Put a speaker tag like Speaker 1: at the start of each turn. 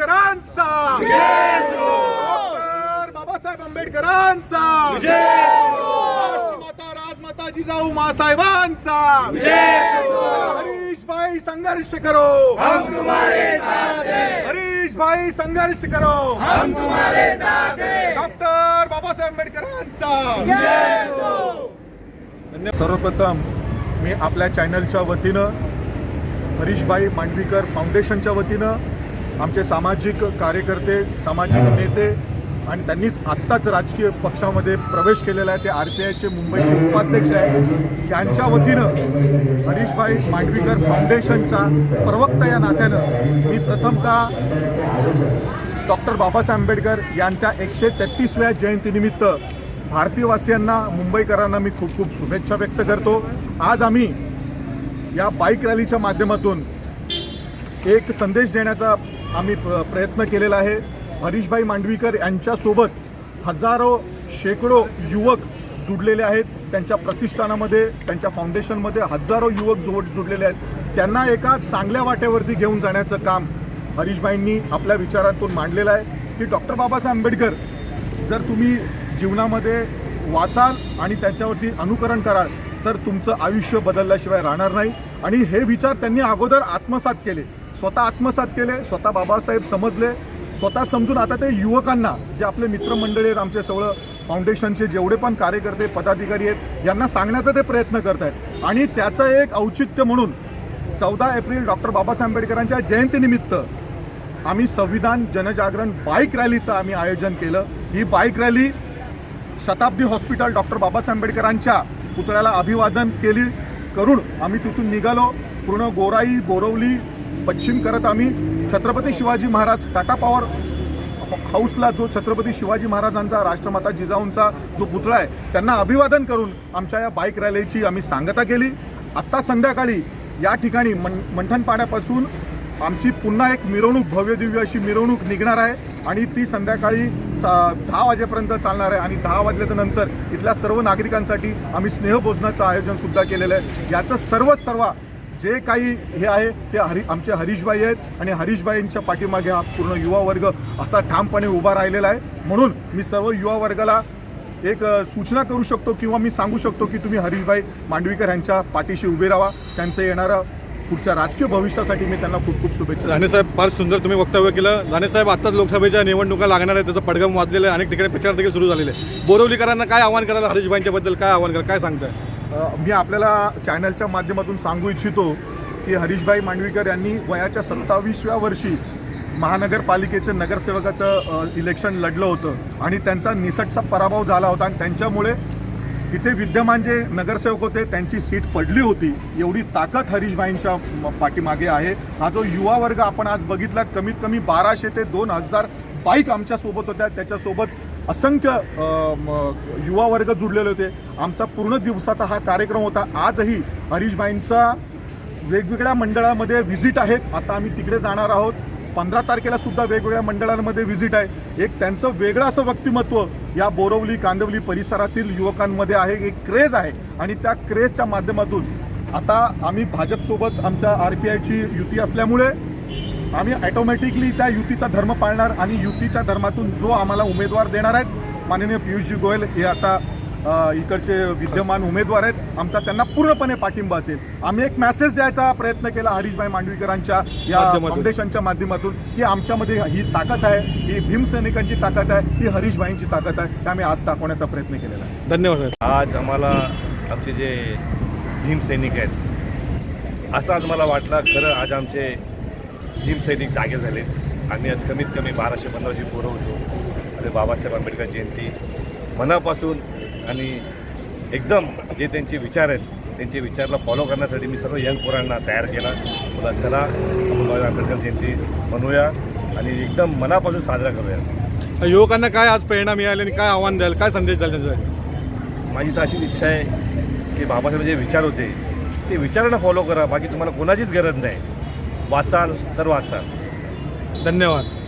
Speaker 1: आंबेडकरांचा. डॉक्टर बाबासाहेब आंबेडकरांचा. माता राजमाता जिजाऊ मासाहेबांचा. हरीश भाई संघर्ष करो. हम तुम्हारे साथ हरीश भाई संघर्ष करो. हम तुम्हारे साथ डॉक्टर बाबासाहेब आंबेडकरांचा. सर्वप्रथम मी आपल्या चॅनलच्या वतीनं हरीशभाई मांडवीकर फाउंडेशनच्या वतीनं आमचे सामाजिक कार्यकर्ते सामाजिक नेते आणि त्यांनीच आत्ताच राजकीय पक्षामध्ये प्रवेश केलेला आहे. ते आर पी आयचे मुंबईचे उपाध्यक्ष आहेत. यांच्या वतीनं हरीशभाई मांडवीकर फाउंडेशनचा प्रवक्ता या नात्यानं मी प्रथमतः डॉक्टर बाबासाहेब आंबेडकर यांच्या एकशे तेहतीसव्या जयंतीनिमित्त भारतीयवासियांना मुंबईकरांना मी खूप खूप शुभेच्छा व्यक्त करतो. आज आम्ही या बाईक रॅलीच्या माध्यमातून एक संदेश देण्याचा आम्ही प- प्रयत्न केलेला आहे. हरीशभाई मांडवीकर यांच्यासोबत हजारो शेकडो युवक जुडलेले आहेत. त्यांच्या प्रतिष्ठानामध्ये त्यांच्या फाउंडेशनमध्ये हजारो युवक जोड जुडलेले आहेत. त्यांना एका चांगल्या वाट्यावरती घेऊन जाण्याचं काम हरीशभाईंनी आपल्या विचारातून मांडलेलं आहे. की डॉक्टर बाबासाहेब आंबेडकर जर तुम्ही जीवनामध्ये वाचाल आणि त्याच्यावरती अनुकरण कराल तर तुमचं आयुष्य बदलल्याशिवाय राहणार नाही. आणि हे विचार त्यांनी अगोदर आत्मसात केले. स्वतः आत्मसात केले स्वतः बाबासाहेब समजले स्वतः समजून आता ते युवकांना जे आपले मित्रमंडळी आहेत आमचे सगळं फाउंडेशनचे जेवढे पण कार्यकर्ते पदाधिकारी आहेत यांना सांगण्याचा ते प्रयत्न करत आहेत आणि त्याचं एक औचित्य म्हणून चौदा एप्रिल डॉक्टर बाबासाहेब आंबेडकरांच्या जयंतीनिमित्त आम्ही संविधान जनजागरण बाईक रॅलीचं आम्ही आयोजन केलं. ही bike rally Shatabdi hospital doctor Babasaheb आंबेडकरांच्या पुतळ्याला अभिवादन केली. करून आम्ही तिथून निघालो. पूर्ण गोराई बोरवली पश्चिम करत आम्ही छत्रपती शिवाजी महाराज टाटा पॉवर हाऊसला जो छत्रपती शिवाजी महाराजांचा राष्ट्रमाता जिजाऊंचा जो पुतळा आहे त्यांना अभिवादन करून आमच्या या बाईक रॅलीची आम्ही सांगता केली. आत्ता संध्याकाळी या ठिकाणी मन मंठणपाड्यापासून आमची पुन्हा एक मिरवणूक भव्य दिव्य अशी मिरवणूक निघणार आहे आणि ती संध्याकाळी सा दहा वाजेपर्यंत चालणार आहे आणि दहा वाजल्याच्या नंतर इथल्या सर्व नागरिकांसाठी आम्ही स्नेहभोजनाचं आयोजनसुद्धा केलेलं आहे. याचं सर्वच सर्व जे काही हे आहे ते हरी आमचे हरीशबाई आहेत आणि हरीशबाईंच्या पाठीमागे हा पूर्ण युवा वर्ग असा ठामपणे उभा राहिलेला आहे. म्हणून मी सर्व युवा वर्गाला एक सूचना करू शकतो किंवा मी सांगू शकतो की तुम्ही हरीशभाई मांडवीकर यांच्या पाठीशी उभे राहा. त्यांचं येणारं पुढच्या राजकीय भविष्यासाठी मी त्यांना खूप खूप शुभेच्छा देतो.
Speaker 2: साहेब फार सुंदर तुम्ही वक्तव्य केलं. साहेब आत्ताच लोकसभेच्या निवडणुका लागणार आहेत. त्याचं पडगम वाजलेलं आहे. अनेक ठिकाणी प्रचार देखील सुरू झालेले आहे बोरवलीकरांना काय आव्हान करायला हरीशभाईंच्या बद्दल काय आव्हान करा काय सांगताय?
Speaker 1: मी आपल्याला चॅनलच्या माध्यमातून सांगू इच्छितो की हरीशभाई मांडवीकर यांनी वयाच्या सत्तावीसव्या वर्षी महानगरपालिकेचं नगरसेवकाचं इलेक्शन लढलं होतं. आणि त्यांचा निसटचा पराभव झाला होता आणि त्यांच्यामुळे इथे विद्यमान जे नगरसेवक होते त्यांची सीट पडली होती. एवढी ताकद हरीशभाईंच्या म- पाठीमागे आहे. हा जो युवा वर्ग आपण आज बघितला कमीत कमी बाराशे ते दोन हजार बाईक आमच्यासोबत होत्या. त्याच्यासोबत असंख्य म, युवा वर्ग जुडलेले होते. आमचा पूर्ण दिवसाचा हा कार्यक्रम होता. आजही हरीशबाईंचा वेगवेगळ्या मंडळामध्ये व्हिजिट आहेत. आता आम्ही तिकडे जाणार आहोत. पंधरा तारखेला सुद्धा वेगवेगळ्या मंडळांमध्ये व्हिजिट आहे. एक त्यांचं वेगळं असं व्यक्तिमत्व या बोरवली कांदवली परिसरातील युवकांमध्ये आहे. एक क्रेज आहे. आणि त्या क्रेजच्या माध्यमातून आता आम्ही भाजपसोबत आमच्या आर पी आयची युती असल्यामुळे आम्ही ॲटोमॅटिकली त्या युतीचा धर्म पाळणार आणि युतीच्या धर्मातून जो आम्हाला उमेदवार देणार आहेत माननीय पियुषजी गोयल हे आता इकडचे विद्यमान उमेदवार आहेत. आमचा त्यांना पूर्णपणे पाठिंबा असेल. आम्ही एक मेसेज द्यायचा प्रयत्न केला हरीशभाई मांडवीकरांच्या या
Speaker 2: माध्यमातून.
Speaker 1: फाउंडेशनच्या माध्यमातून की आमच्यामध्ये ही ताकद आहे ही भीमसैनिकांची ताकद आहे ही हरीशभाईंची ताकद आहे ते आम्ही आज दाखवण्याचा प्रयत्न केलेला आहे.
Speaker 2: धन्यवाद
Speaker 3: आज आम्हाला आमचे जे भीमसैनिक आहेत असं आज मला वाटलं खरं आज आमचे भीमसैनिक जागे झाले आम्ही आज कमीत कमी बाराशे पंधराशे पोरं होतो. आणि बाबासाहेब आंबेडकर जयंती मनापासून आणि एकदम जे त्यांचे विचार आहेत त्यांचे विचारला फॉलो करण्यासाठी मी सर्व यंग पोरांना तयार केला. मला चला आपण बाबासाहेब आंबेडकर जयंती म्हणूया आणि एकदम मनापासून साजरा करूया.
Speaker 2: युवकांना काय आज प्रेरणा मिळाली आणि काय आव्हान द्याल काय संदेश द्याल त्यांच्यासाठी?
Speaker 3: माझी तर अशीच इच्छा आहे की बाबासाहेब जे विचार होते ते विचारांना फॉलो करा. बाकी तुम्हाला कोणाचीच गरज नाही. वाचाल तर वाचाल.
Speaker 2: धन्यवाद.